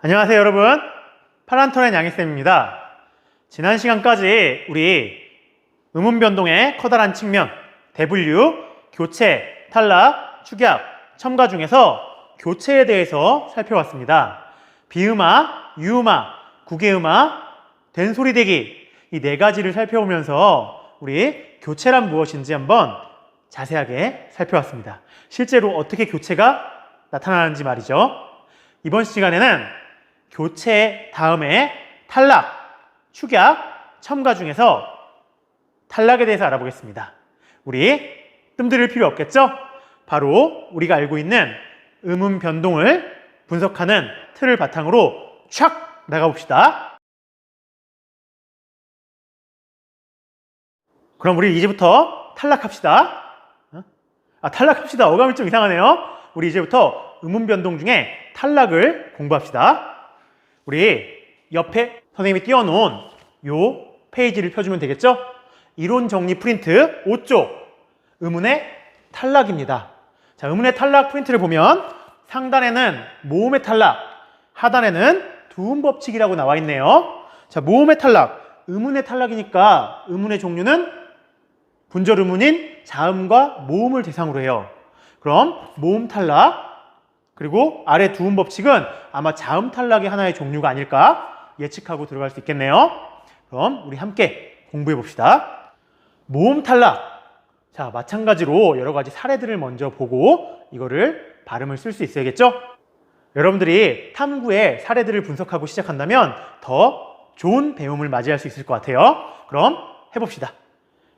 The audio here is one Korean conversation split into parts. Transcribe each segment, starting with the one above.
안녕하세요 여러분. 파란토렌 양희쌤입니다. 지난 시간까지 우리 음운 변동의 커다란 측면 대분류, 교체, 탈락, 축약, 첨가 중에서 교체에 대해서 살펴봤습니다. 비음화, 유음화, 구개음화, 된소리 대기 이 네 가지를 살펴보면서 우리 교체란 무엇인지 한번 자세하게 살펴봤습니다. 실제로 어떻게 교체가 나타나는지 말이죠. 이번 시간에는 교체 다음에 탈락, 축약, 첨가 중에서 탈락에 대해서 알아보겠습니다. 우리 뜸들일 필요 없겠죠? 바로 우리가 알고 있는 음운 변동을 분석하는 틀을 바탕으로 촥 나가봅시다. 그럼 우리 이제부터 탈락합시다. 어? 아, 탈락합시다. 어감이 좀 이상하네요. 우리 이제부터 음운 변동 중에 탈락을 공부합시다. 우리 옆에 선생님이 띄워놓은 요 페이지를 펴주면 되겠죠? 이론 정리 프린트 5쪽 의문의 탈락입니다. 자, 의문의 탈락 프린트를 보면 상단에는 모음의 탈락, 하단에는 두음 법칙이라고 나와 있네요. 자, 모음의 탈락, 의문의 탈락이니까 의문의 종류는 분절 의문인 자음과 모음을 대상으로 해요. 그럼 모음 탈락, 그리고 아래 두음 법칙은 아마 자음 탈락의 하나의 종류가 아닐까 예측하고 들어갈 수 있겠네요. 그럼 우리 함께 공부해 봅시다. 모음 탈락. 자, 마찬가지로 여러 가지 사례들을 먼저 보고 이거를 발음을 쓸 수 있어야겠죠? 여러분들이 탐구의 사례들을 분석하고 시작한다면 더 좋은 배움을 맞이할 수 있을 것 같아요. 그럼 해봅시다.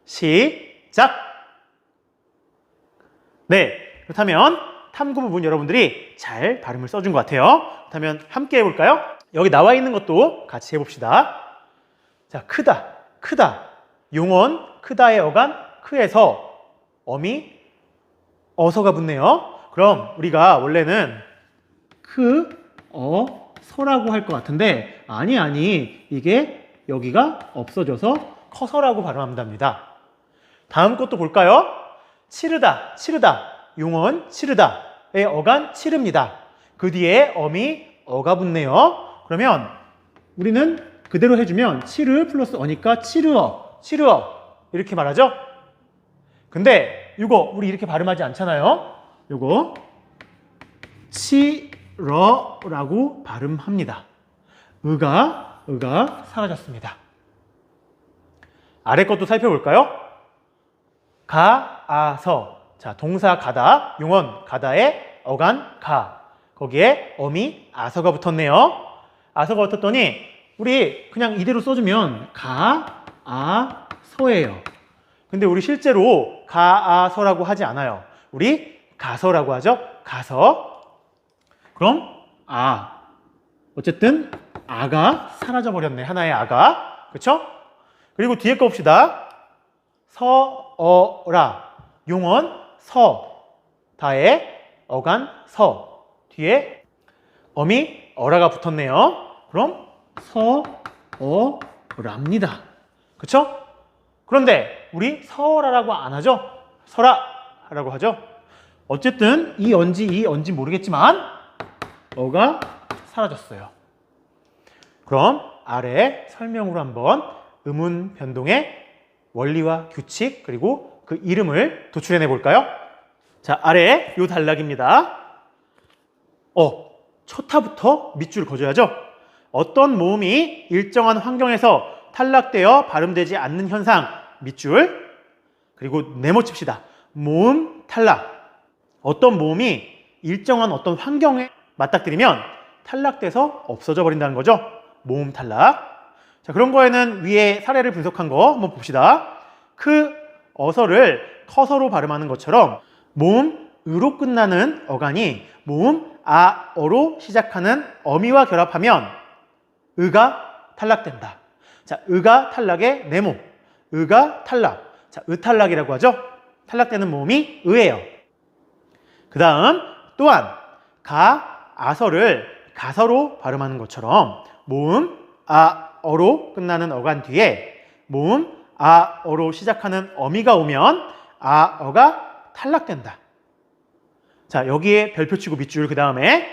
시작! 네, 그렇다면 탐구 부분 여러분들이 잘 발음을 써준 것 같아요. 그렇다면 함께 해볼까요? 여기 나와 있는 것도 같이 해봅시다. 자, 크다, 크다. 용언, 크다의 어간, 크에서 어미, 어서가 붙네요. 그럼 우리가 원래는 크, 어, 서라고 할 것 같은데 아니 아니 이게 여기가 없어져서 커서라고 발음한답니다. 다음 것도 볼까요? 치르다, 치르다. 용언 치르다의 어간 치릅니다. 그 뒤에 어미 어가 붙네요. 그러면 우리는 그대로 해주면 치르 플러스 어니까 치르어, 치르어 이렇게 말하죠. 근데 이거 우리 이렇게 발음하지 않잖아요. 이거 치러라고 발음합니다. 의가 의가 사라졌습니다. 아래 것도 살펴볼까요? 가아서 자, 동사 가다, 용언 가다에 어간 가. 거기에 어미 아서가 붙었네요. 아서가 붙었더니 우리 그냥 이대로 써주면 가, 아, 서예요. 근데 우리 실제로 가, 아, 서라고 하지 않아요. 우리 가서라고 하죠. 가서. 그럼 아. 어쨌든 아가 사라져 버렸네. 하나의 아가. 그렇죠? 그리고 뒤에 거 봅시다. 서어라. 용언 서, 다에 어간 서, 뒤에 어미 어라가 붙었네요. 그럼 서, 어, 랍니다. 그쵸? 그런데 우리 서라라고 안 하죠? 서라라고 하죠? 어쨌든 이 언지 이 언지 모르겠지만 어가 사라졌어요. 그럼 아래 설명으로 한번 음운 변동의 원리와 규칙 그리고 그 이름을 도출해내 볼까요? 자, 아래 요 단락입니다. 어, 첫 타부터 밑줄 그어줘야죠. 어떤 모음이 일정한 환경에서 탈락되어 발음되지 않는 현상 밑줄 그리고 네모 칩시다. 모음 탈락. 어떤 모음이 일정한 어떤 환경에 맞닥뜨리면 탈락돼서 없어져 버린다는 거죠. 모음 탈락. 자, 그런 거에는 위에 사례를 분석한 거 한번 봅시다. 그 어서를 커서로 발음하는 것처럼 모음 으로 끝나는 어간이 모음 아 어로 시작하는 어미와 결합하면 의가 탈락된다. 자, 의가 탈락의 네모. 의가 탈락. 자, 의탈락이라고 하죠. 탈락되는 모음이 의예요. 그 다음 또한 가, 아서를 가서로 발음하는 것처럼 모음 아 어로 끝나는 어간 뒤에 모음 아 어로 시작하는 어미가 오면 아 어가 탈락된다. 자, 여기에 별표 치고 밑줄 그 다음에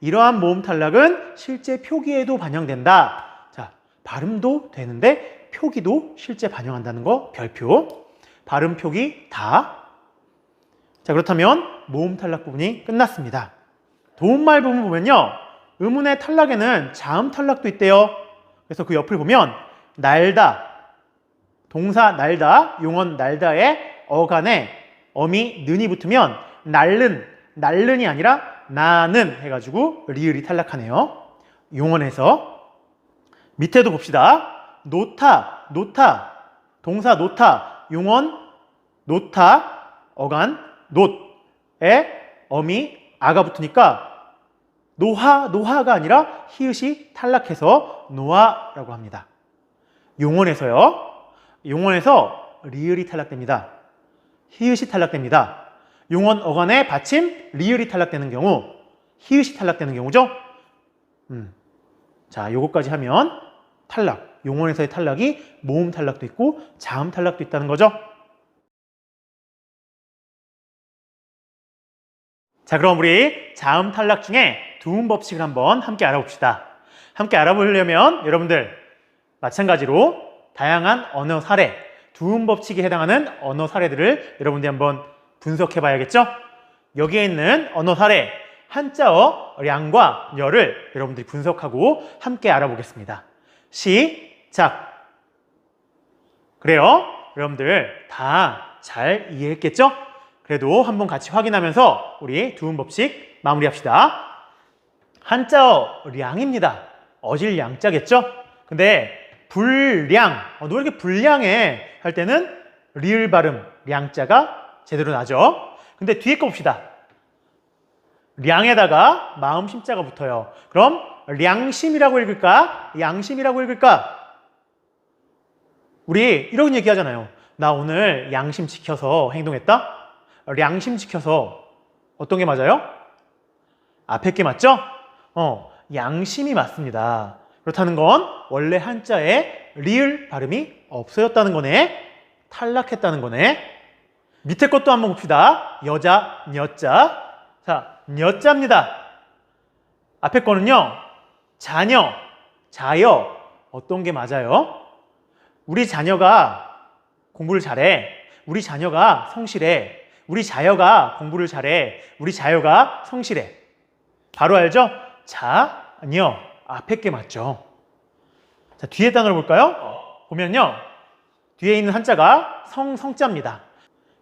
이러한 모음 탈락은 실제 표기에도 반영된다. 자, 발음도 되는데 표기도 실제 반영한다는 거 별표. 발음 표기 다. 자, 그렇다면 모음 탈락 부분이 끝났습니다. 도움말 부분 보면요. 의문의 탈락에는 자음 탈락도 있대요. 그래서 그 옆을 보면 날다, 동사 날다, 용언 날다에 어간에 어미 는이 붙으면 날른, 날른이 아니라 나는 해가지고 리을이 탈락하네요. 용언에서 밑에도 봅시다. 노타, 노타, 동사 노타, 용언 노타, 어간 놋에 어미 아가 붙으니까 노하, 노하가 아니라 히읗이 탈락해서 노아라고 합니다. 용언에서요. 용언에서 리을이 탈락됩니다. 히읗이 탈락됩니다. 용언 어간의 받침 리을이 탈락되는 경우 히읗이 탈락되는 경우죠. 음. 자, 요거까지 하면 탈락. 용언에서의 탈락이 모음 탈락도 있고 자음 탈락도 있다는 거죠. 자, 그럼 우리 자음 탈락 중에 두음 법칙을 한번 함께 알아봅시다. 함께 알아보려면 여러분들 마찬가지로 다양한 언어 사례, 두음 법칙에 해당하는 언어 사례들을 여러분들이 한번 분석해 봐야겠죠? 여기에 있는 언어 사례, 한자어 량과 녀를 여러분들이 분석하고 함께 알아보겠습니다. 시작! 그래요? 여러분들 다 잘 이해했겠죠? 그래도 한번 같이 확인하면서 우리 두음 법칙 마무리합시다. 한자어 량입니다. 어질 양자겠죠? 근데 불량, 어, 너 이렇게 불량해 할 때는 리을 발음 량자가 제대로 나죠. 근데 뒤에 거 봅시다. 량에다가 마음 심자가 붙어요. 그럼 량심이라고 읽을까? 양심이라고 읽을까? 우리 이런 얘기 하잖아요. 나 오늘 양심 지켜서 행동했다? 양심 지켜서 어떤 게 맞아요? 앞에 게 맞죠? 어, 양심이 맞습니다. 그렇다는 건 원래 한자에 리을 발음이 없어졌다는 거네. 탈락했다는 거네. 밑에 것도 한번 봅시다. 여자, 녀자. 자, 녀자입니다. 앞에 거는요. 자녀, 자여. 어떤 게 맞아요? 우리 자녀가 공부를 잘해. 우리 자녀가 성실해. 우리 자녀가 공부를 잘해. 우리 자녀가 성실해. 바로 알죠? 자녀. 앞에 게 맞죠. 자, 뒤에 단어를 볼까요? 보면요. 뒤에 있는 한자가 성, 성자입니다.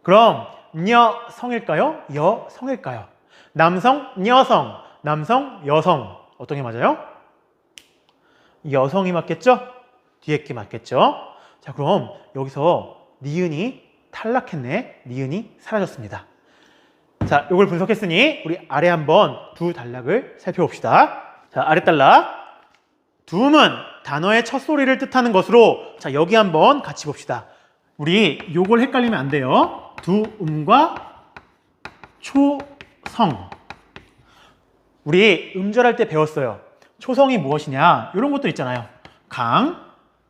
그럼 녀 성일까요? 여 성일까요? 남성, 여성, 남성, 여성. 어떤 게 맞아요? 여성이 맞겠죠? 뒤에 게 맞겠죠? 자, 그럼 여기서 니은이 탈락했네. 니은이 사라졌습니다. 자, 이걸 분석했으니 우리 아래 한번 두 단락을 살펴봅시다. 자, 단락. 두음은 단어의 첫 소리를 뜻하는 것으로 자, 여기 한번 같이 봅시다. 우리 요걸 헷갈리면 안 돼요. 두음과 초성. 우리 음절할 때 배웠어요. 초성이 무엇이냐? 이런 것도 있잖아요. 강,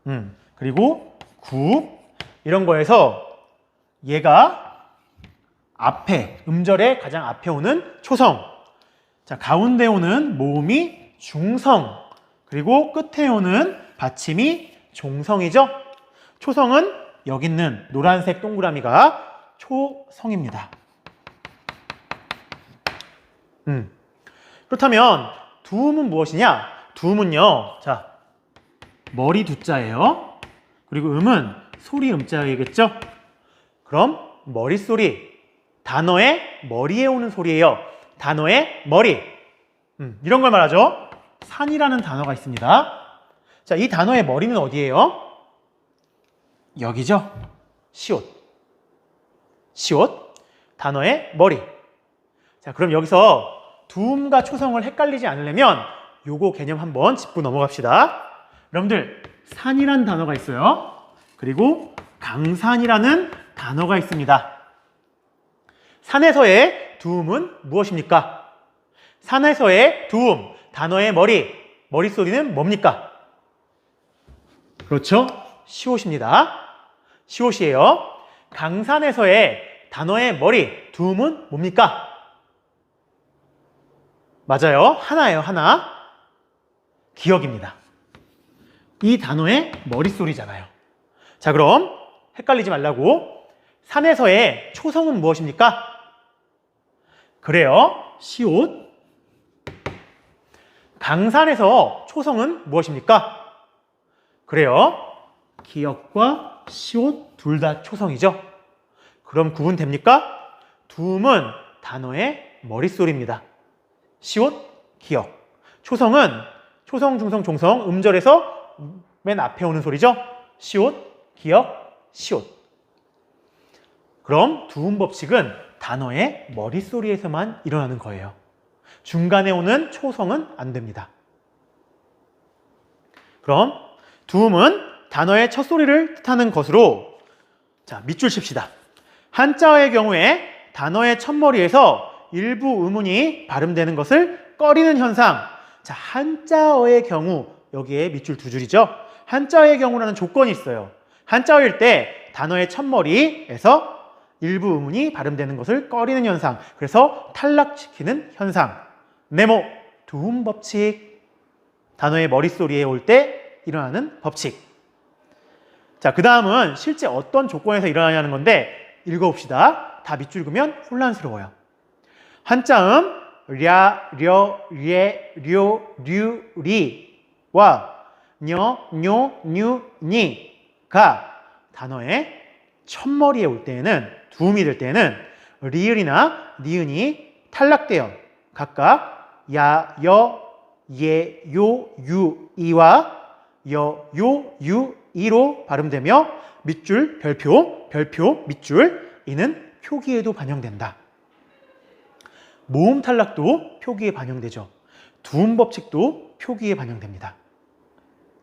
음, 그리고 구 이런 거에서 얘가 앞에 음절의 가장 앞에 오는 초성. 자, 가운데 오는 모음이 중성. 그리고 끝에 오는 받침이 종성이죠. 초성은 여기 있는 노란색 동그라미가 초성입니다. 음. 그렇다면 두음은 무엇이냐? 두음은요. 자, 머리 두자예요. 그리고 음은 소리 음자이겠죠? 그럼 머릿소리 단어의 머리에 오는 소리예요. 단어의 머리. 음, 이런 걸 말하죠. 산이라는 단어가 있습니다. 자, 이 단어의 머리는 어디예요? 여기죠. 시옷. 시옷. 단어의 머리. 자, 그럼 여기서 두음과 초성을 헷갈리지 않으려면 요거 개념 한번 짚고 넘어갑시다. 여러분들, 산이라는 단어가 있어요. 그리고 강산이라는 단어가 있습니다. 산에서의 두음은 무엇입니까? 산에서의 두음, 단어의 머리, 머릿소리는 뭡니까? 그렇죠? 시옷입니다. 시옷이에요. 강산에서의 단어의 머리, 두음은 뭡니까? 맞아요. 하나예요, 하나. 기억입니다. 이 단어의 머릿소리잖아요. 자, 그럼 헷갈리지 말라고. 산에서의 초성은 무엇입니까? 그래요. 시옷. 강산에서 초성은 무엇입니까? 그래요. 기역과 시옷 둘 다 초성이죠. 그럼 구분됩니까? 두음은 단어의 머릿소리입니다. 시옷, 기역. 초성은 초성, 중성, 종성, 음절에서 맨 앞에 오는 소리죠. 시옷, 기역, 시옷. 그럼 두음 법칙은 단어의 머릿소리에서만 일어나는 거예요. 중간에 오는 초성은 안 됩니다. 그럼 두음은 단어의 첫 소리를 뜻하는 것으로 자, 밑줄 칩시다. 한자어의 경우에 단어의 첫머리에서 일부 의문이 발음되는 것을 꺼리는 현상. 자, 한자어의 경우 여기에 밑줄 두 줄이죠. 한자어의 경우라는 조건이 있어요. 한자어일 때 단어의 첫머리에서 일부 의문이 발음되는 것을 꺼리는 현상. 그래서 탈락시키는 현상. 네모 두음 법칙. 단어의 머릿소리에 올 때 일어나는 법칙. 자, 그 다음은 실제 어떤 조건에서 일어나냐는 건데 읽어봅시다. 다 밑줄 그면 혼란스러워요. 한자음 랴, 려, 례, 료, 류, 리와 녀, 뇨, 뉴, 니가 단어의 첫머리에 올 때에는 두음이 될 때에는 리을이나 니은이 탈락돼요. 각각 야, 여, 예, 요, 유, 이와 여, 요, 유, 이로 발음되며 밑줄, 별표, 별표, 밑줄 이는 표기에도 반영된다. 모음 탈락도 표기에 반영되죠. 두음 법칙도 표기에 반영됩니다.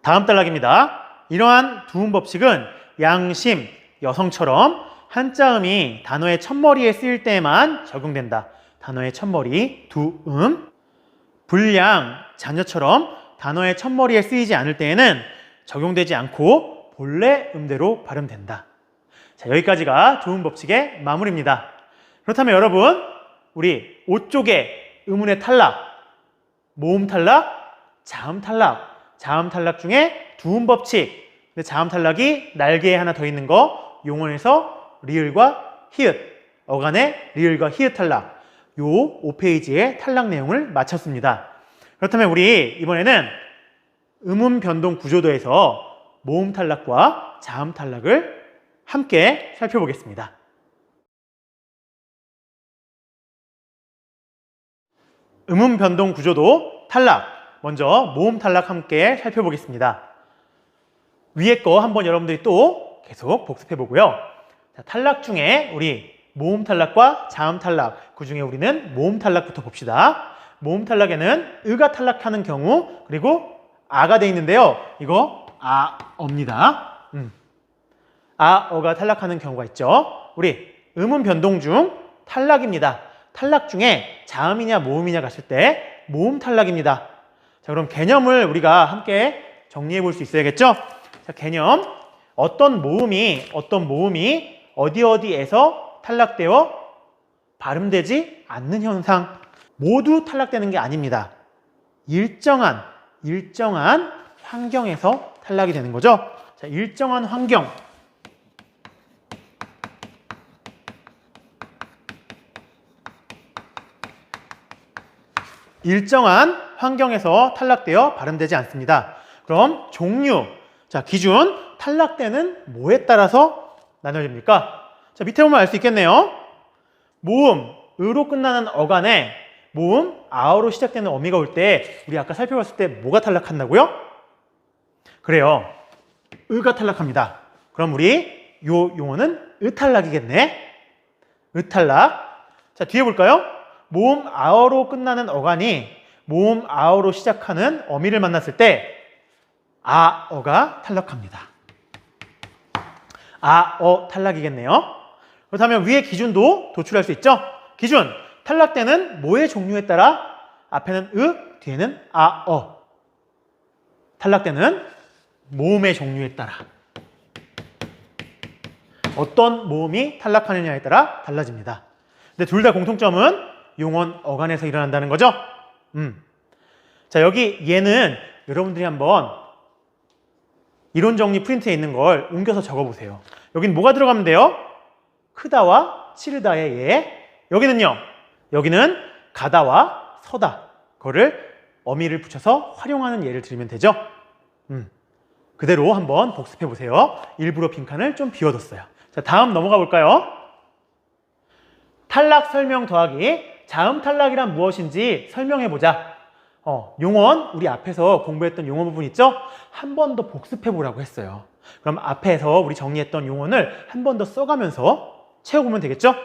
다음 단락입니다. 이러한 두음 법칙은 양심, 여성처럼 한자음이 단어의 첫머리에 쓰일 때만 적용된다. 단어의 첫머리, 두 음. 불량, 자녀처럼 단어의 첫머리에 쓰이지 않을 때에는 적용되지 않고 본래 음대로 발음된다. 자, 여기까지가 두음 법칙의 마무리입니다. 그렇다면 여러분, 우리 5쪽의 의문의 탈락, 모음 탈락, 자음 탈락, 자음 탈락 중에 두음 법칙, 근데 자음 탈락이 날개에 하나 더 있는 거, 용언에서 리을과 히읗, 어간의 리을과 히읗 탈락, 요 5페이지의 탈락 내용을 마쳤습니다. 그렇다면 우리 이번에는 음운 변동 구조도에서 모음 탈락과 자음 탈락을 함께 살펴보겠습니다. 음운 변동 구조도 탈락. 먼저 모음 탈락 함께 살펴보겠습니다. 위에 거 한번 여러분들이 또 계속 복습해 보고요. 자, 탈락 중에 우리 모음 탈락과 자음 탈락, 그 중에 우리는 모음 탈락부터 봅시다. 모음 탈락에는 의가 탈락하는 경우, 그리고 아가 돼 있는데요. 이거 아어입니다. 음. 아어가 탈락하는 경우가 있죠. 우리 음운 변동 중 탈락입니다. 탈락 중에 자음이냐 모음이냐 갔을 때 모음 탈락입니다. 자, 그럼 개념을 우리가 함께 정리해 볼 수 있어야겠죠? 자, 개념. 어떤 모음이 어떤 모음이 어디 어디에서 탈락되어 발음되지 않는 현상 모두 탈락되는 게 아닙니다. 일정한 일정한 환경에서 탈락이 되는 거죠. 자, 일정한 환경. 일정한 환경에서 탈락되어 발음되지 않습니다. 그럼 종류. 자, 기준. 탈락되는 뭐에 따라서 나눠집니까? 자, 밑에 보면 알 수 있겠네요. 모음, 으로 끝나는 어간에 모음, 아어로 시작되는 어미가 올 때 우리 아까 살펴봤을 때 뭐가 탈락한다고요? 그래요. 으가 탈락합니다. 그럼 우리 요 용어는 으탈락이겠네. 으탈락. 자, 뒤에 볼까요? 모음 아어로 끝나는 어간이 모음 아어로 시작하는 어미를 만났을 때 아어가 탈락합니다. 아어 탈락이겠네요. 그렇다면 위의 기준도 도출할 수 있죠? 기준 탈락되는 뭐의 종류에 따라 앞에는 으, 뒤에는 아, 어. 탈락되는 모음의 종류에 따라 어떤 모음이 탈락하느냐에 따라 달라집니다. 근데 둘 다 공통점은 용언 어간에서 일어난다는 거죠. 음. 자, 여기 얘는 여러분들이 한번 이론 정리 프린트에 있는 걸 옮겨서 적어 보세요. 여긴 뭐가 들어가면 돼요? 크다와 치르다의 예. 여기는요. 여기는 가다와 서다. 그거를 어미를 붙여서 활용하는 예를 들면 되죠. 음. 그대로 한번 복습해 보세요. 일부러 빈칸을 좀 비워뒀어요. 자, 다음 넘어가 볼까요? 탈락 설명 더하기. 자음 탈락이란 무엇인지 설명해 보자. 어, 용언 우리 앞에서 공부했던 용어 부분 있죠? 한 번 더 복습해 보라고 했어요. 그럼 앞에서 우리 정리했던 용언을 한 번 더 써가면서 채워보면 되겠죠?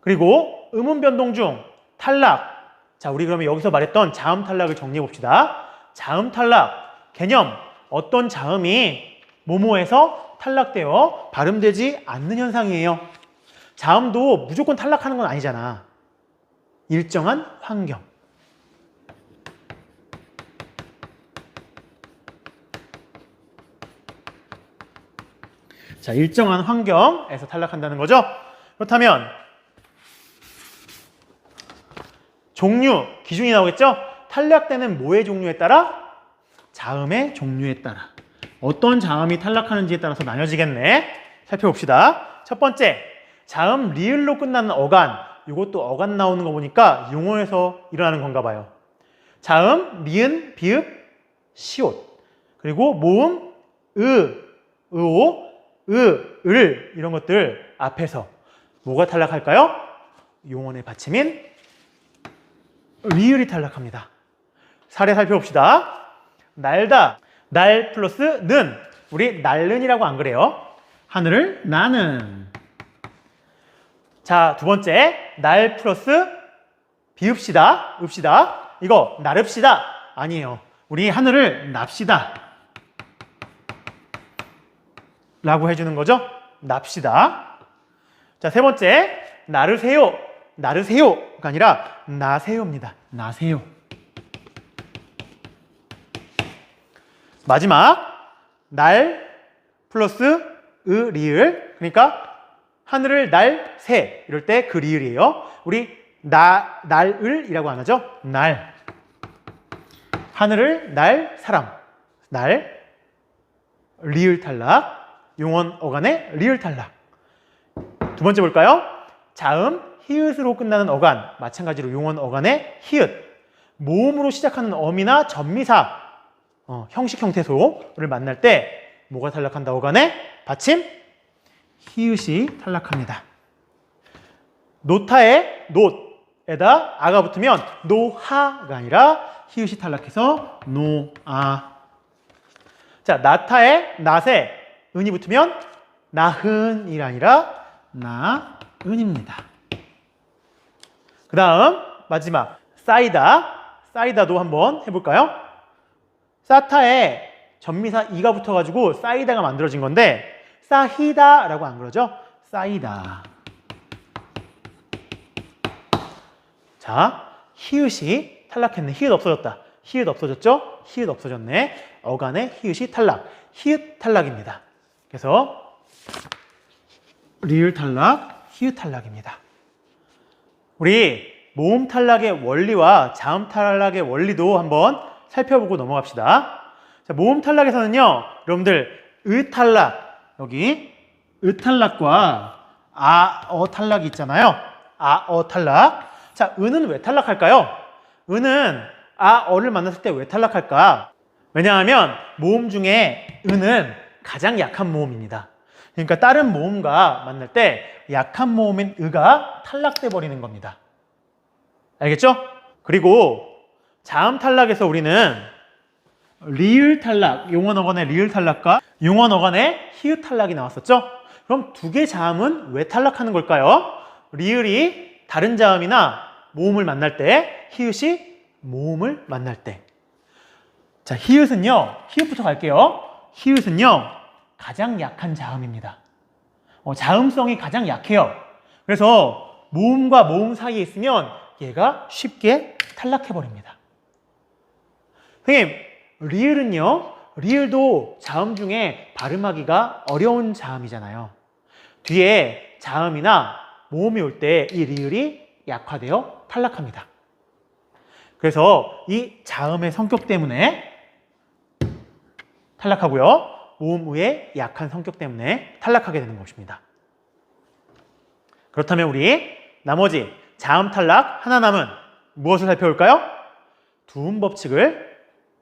그리고 음운 변동 중 탈락. 자, 우리 그러면 여기서 말했던 자음 탈락을 정리해 봅시다. 자음 탈락 개념 어떤 자음이 모모에서 탈락되어 발음되지 않는 현상이에요. 자음도 무조건 탈락하는 건 아니잖아. 일정한 환경. 자, 일정한 환경에서 탈락한다는 거죠. 그렇다면 종류, 기준이 나오겠죠? 탈락되는 뭐의 종류에 따라? 자음의 종류에 따라. 어떤 자음이 탈락하는지에 따라서 나뉘어지겠네. 살펴봅시다. 첫 번째, 자음 리을로 끝나는 어간. 이것도 어간 나오는 거 보니까 용어에서 일어나는 건가 봐요. 자음, 미은, 비읍, 시옷. 그리고 모음, 으, 으오, 으, 을 이런 것들 앞에서 뭐가 탈락할까요? 용언의 받침인 리을이 탈락합니다. 사례 살펴봅시다. 날다, 날 플러스 는 우리 날는이라고 안 그래요? 하늘을 나는 자, 두 번째 날 플러스 비읍시다, 읍시다 이거 나릅시다 아니에요. 우리 하늘을 납시다 라고 해주는 거죠. 납시다. 자, 세 번째, 나르세요. 나르세요가 아니라 나세요입니다. 나세요. 마지막, 날 플러스 으 리을. 그러니까 하늘을 날 새. 이럴 때 그 리을이에요. 우리 나, 날을이라고 안 하죠? 날. 하늘을 날 사람. 날. 리을 탈락. 용언 어간의 리을 탈락. 두 번째 볼까요? 자음 히읗으로 끝나는 어간 마찬가지로 용언 어간의 히읗 모음으로 시작하는 어미나 전미사 어, 형식 형태소를 만날 때 뭐가 탈락한다 어간의 받침 히읗이 탈락합니다. 노타의 놋에다 아가 붙으면 노하가 아니라 히읗이 탈락해서 노아 자 나타의 낫에 은이 붙으면 나흔이 아니라 나은입니다. 그 다음 마지막 사이다 사이다도 한번 해볼까요? 사타에 전미사 이가 붙어가지고 사이다가 만들어진 건데 사히다라고 안 그러죠? 사이다 자 히읗이 탈락했네 히읗 없어졌다 히읗 없어졌죠? 히읗 없어졌네 어간의 히읗이 탈락 히읗 탈락입니다 그래서 리을 탈락, 히읗 탈락입니다. 우리 모음 탈락의 원리와 자음 탈락의 원리도 한번 살펴보고 넘어갑시다. 자, 모음 탈락에서는요, 여러분들 의 탈락 여기 의 탈락과 아 어 탈락이 있잖아요. 아 어 탈락. 자, 은은 왜 탈락할까요? 은은 아 어를 만났을 때 왜 탈락할까? 왜냐하면 모음 중에 은은 가장 약한 모음입니다. 그러니까 다른 모음과 만날 때 약한 모음인 의가 탈락돼 버리는 겁니다. 알겠죠? 그리고 자음 탈락에서 우리는 리을 탈락, 용언 어간의 리을 탈락과 용언 어간의 히읗 탈락이 나왔었죠? 그럼 두 개 자음은 왜 탈락하는 걸까요? 리을이 다른 자음이나 모음을 만날 때, 히읗이 모음을 만날 때. 자, 히읗은요, 히읗부터 갈게요. 히읗은요, 가장 약한 자음입니다. 어, 자음성이 가장 약해요. 그래서 모음과 모음 사이에 있으면 얘가 쉽게 탈락해버립니다. 선생님, 리을은요, 리을도 자음 중에 발음하기가 어려운 자음이잖아요. 뒤에 자음이나 모음이 올 때 이 리을이 약화되어 탈락합니다. 그래서 이 자음의 성격 때문에 탈락하고요. 모음의 약한 성격 때문에 탈락하게 되는 것입니다. 그렇다면 우리 나머지 자음 탈락 하나 남은 무엇을 살펴볼까요? 두음 법칙을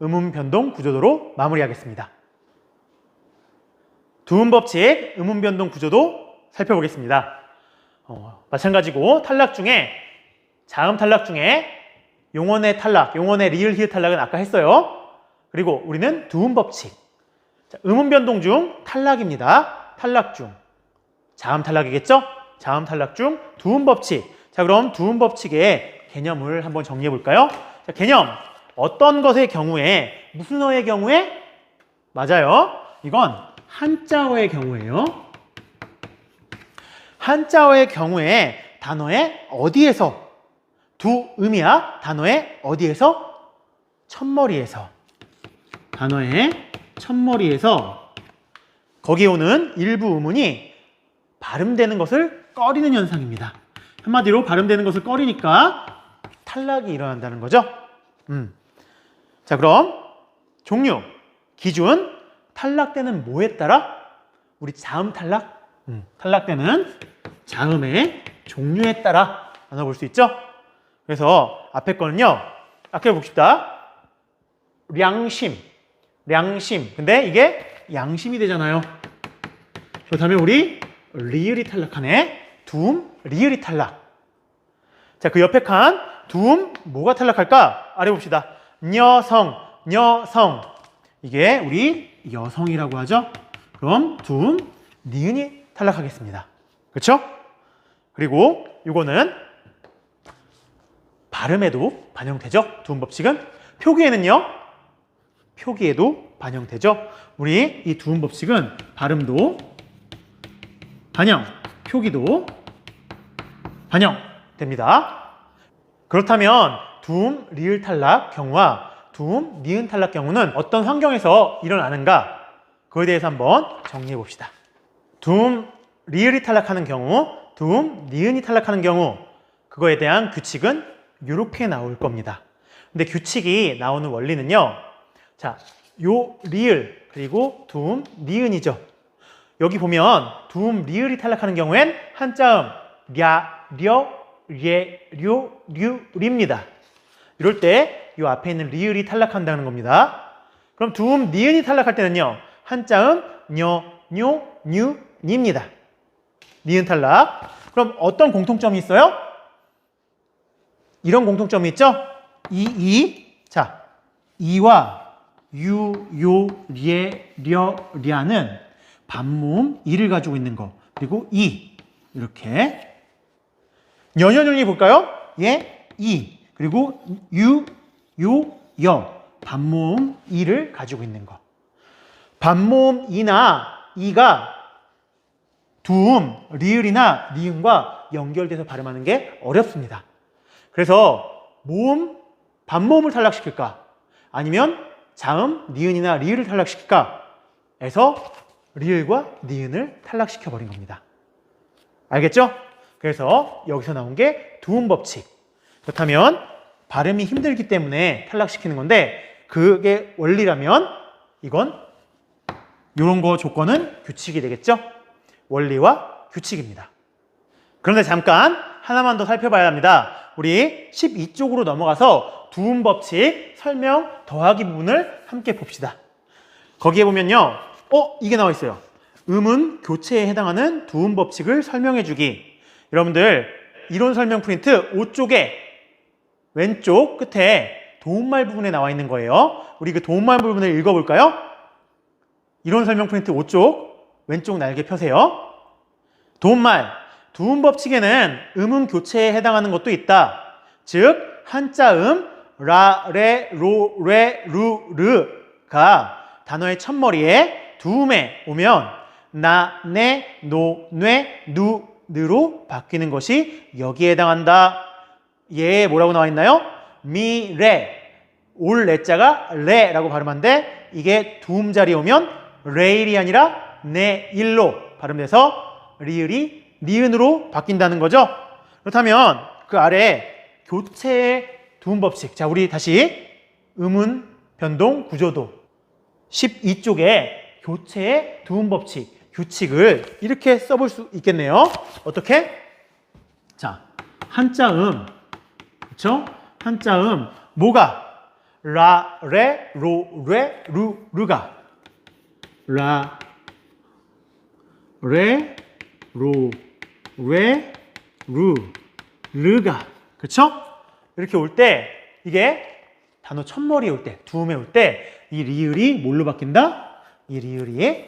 음음 변동 구조도로 마무리하겠습니다. 두음 법칙 음음 변동 구조도 살펴보겠습니다. 어, 마찬가지고 탈락 중에 자음 탈락 중에 용언의 탈락, 용언의 리을 히읗 탈락은 아까 했어요. 그리고 우리는 두음 법칙. 자, 음음 변동 중 탈락입니다. 탈락 중. 자음 탈락이겠죠? 자음 탈락 중 두음 법칙. 자, 그럼 두음 법칙의 개념을 한번 정리해 볼까요? 자, 개념. 어떤 것의 경우에 무슨 어의 경우에 맞아요. 이건 한자어의 경우에요. 한자어의 경우에 단어의 어디에서 두 음이야 단어의 어디에서 첫머리에서 단어의 첫머리에서 거기에 오는 일부 음운이 발음되는 것을 꺼리는 현상입니다. 한마디로 발음되는 것을 꺼리니까 탈락이 일어난다는 거죠. 음. 자, 그럼 종류, 기준, 탈락되는 뭐에 따라? 우리 자음 탈락? 음, 탈락되는 자음의 종류에 따라 나눠볼 수 있죠? 그래서 앞에 거는요, 아까 봅시다. 량심, 량심. 근데 이게 양심이 되잖아요. 그렇다면 우리 리을이 탈락하네. 두음, 리을이 탈락. 자, 그 옆에 칸 두음 뭐가 탈락할까? 아래 봅시다. 여성, 여성. 이게 우리 여성이라고 하죠. 그럼 두음, 니은이 탈락하겠습니다. 그렇죠? 그리고 이거는 발음에도 반영되죠. 두음 법칙은 표기에는요. 표기에도 반영되죠. 우리 이 두음 법칙은 발음도 반영, 표기도 반영됩니다. 그렇다면 두음 리을 탈락 경우와 두음 니은 탈락 경우는 어떤 환경에서 일어나는가? 그에 대해서 한번 정리해 봅시다. 두음 리을이 탈락하는 경우, 두음 니은이 탈락하는 경우 그거에 대한 규칙은 이렇게 나올 겁니다. 근데 규칙이 나오는 원리는요. 자, 요 리을 그리고 두음 니은이죠. 여기 보면 두음 리을이 탈락하는 경우엔 한자음 랴, 려, 예, 류, 류, 리입니다. 이럴 때이 앞에 있는 리을이 탈락한다는 겁니다. 그럼 두음 니은이 탈락할 때는요. 한자음 녀, 뇨, 뉴, 니입니다. 니은 탈락. 그럼 어떤 공통점이 있어요? 이런 공통점이 있죠? 이, 이. 자, 이와 유, 요, 예, 려, 랴는 반모음 이를 가지고 있는 거. 그리고 이. 이렇게. 연연연이 볼까요? 예, 이. 그리고 유, 요, 여. 반모음 이를 가지고 있는 거. 반모음 이나 이가 두음, 리을이나 니은과 연결돼서 발음하는 게 어렵습니다. 그래서 모음, 반모음을 탈락시킬까? 아니면 자음, 니은이나 리을을 탈락시킬까? 에서 리을과 니은을 탈락시켜 버린 겁니다. 알겠죠? 그래서 여기서 나온 게 두음 법칙. 그렇다면 발음이 힘들기 때문에 탈락시키는 건데 그게 원리라면 이건 이런 거 조건은 규칙이 되겠죠? 원리와 규칙입니다. 그런데 잠깐 하나만 더 살펴봐야 합니다. 우리 12쪽으로 넘어가서 두음 법칙 설명 더하기 부분을 함께 봅시다. 거기에 보면요. 어, 이게 나와 있어요. 음은 교체에 해당하는 두음 법칙을 설명해 주기. 여러분들 이론 설명 프린트 5쪽에 왼쪽 끝에 도움말 부분에 나와 있는 거예요. 우리 그 도움말 부분을 읽어볼까요? 이론 설명 프린트 5쪽 왼쪽 날개 펴세요. 도움말 두음 법칙에는 음음 교체에 해당하는 것도 있다. 즉 한자음 라, 레, 로, 레, 루, 르가 단어의 첫머리에 두음에 오면 나, 네, 노, 뇌, 누, 느로 바뀌는 것이 여기에 해당한다. 얘 뭐라고 나와 있나요? 미, 레. 올 레자가 레라고 발음하는데 이게 두음 자리에 오면 레일이 아니라 네일로 발음돼서 리을이 니은으로 바뀐다는 거죠. 그렇다면 그 아래 교체에 두음 법칙. 자, 우리 다시 음운 변동 구조도 12쪽에 교체의 두음 법칙, 규칙을 이렇게 써볼 수 있겠네요. 어떻게? 자, 한자음, 그렇죠? 한자음 뭐가 라, 레, 로, 레, 루, 루가 라, 레, 로, 레, 루, 르가 그렇죠? 이렇게 올 때 이게 단어 첫머리에 올 때, 두음에 올 때 이 리을이 뭘로 바뀐다? 이 리을이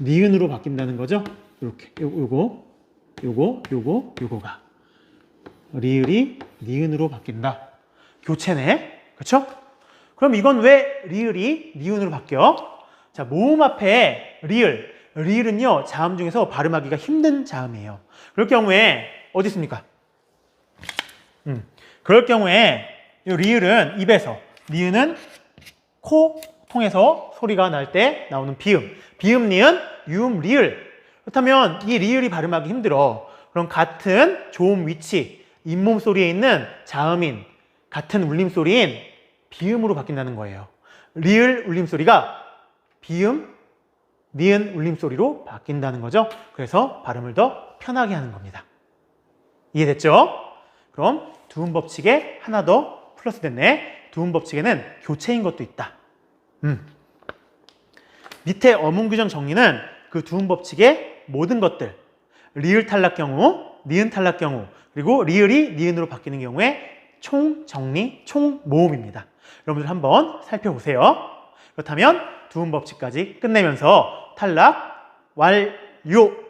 니은으로 바뀐다는 거죠. 이렇게 요, 요거 요거 요거 요거가 리을이 니은으로 바뀐다. 교체네. 그렇죠? 그럼 이건 왜 리을이 니은으로 바뀌어? 자, 모음 앞에 리을. 리을은요, 자음 중에서 발음하기가 힘든 자음이에요. 그럴 경우에 어디 있습니까? 음. 그럴 경우에 이 리을은 입에서, 니은은 코 통해서 소리가 날 때 나오는 비음. 비음, 니은, 유음, 리을. 그렇다면 이 리을이 발음하기 힘들어. 그럼 같은 조음 위치, 잇몸 소리에 있는 자음인, 같은 울림 소리인 비음으로 바뀐다는 거예요. 리을 울림 소리가 비음, 니은 울림 소리로 바뀐다는 거죠. 그래서 발음을 더 편하게 하는 겁니다. 이해됐죠? 그럼 두음 법칙에 하나 더 플러스 됐네. 두음 법칙에는 교체인 것도 있다. 음. 밑에 어문 규정 정리는 그 두음 법칙의 모든 것들. 리을 탈락 경우, 니은 탈락 경우, 그리고 리을이 니은으로 바뀌는 경우에 총 정리, 총 모음입니다. 여러분들 한번 살펴보세요. 그렇다면 두음 법칙까지 끝내면서 탈락 완료.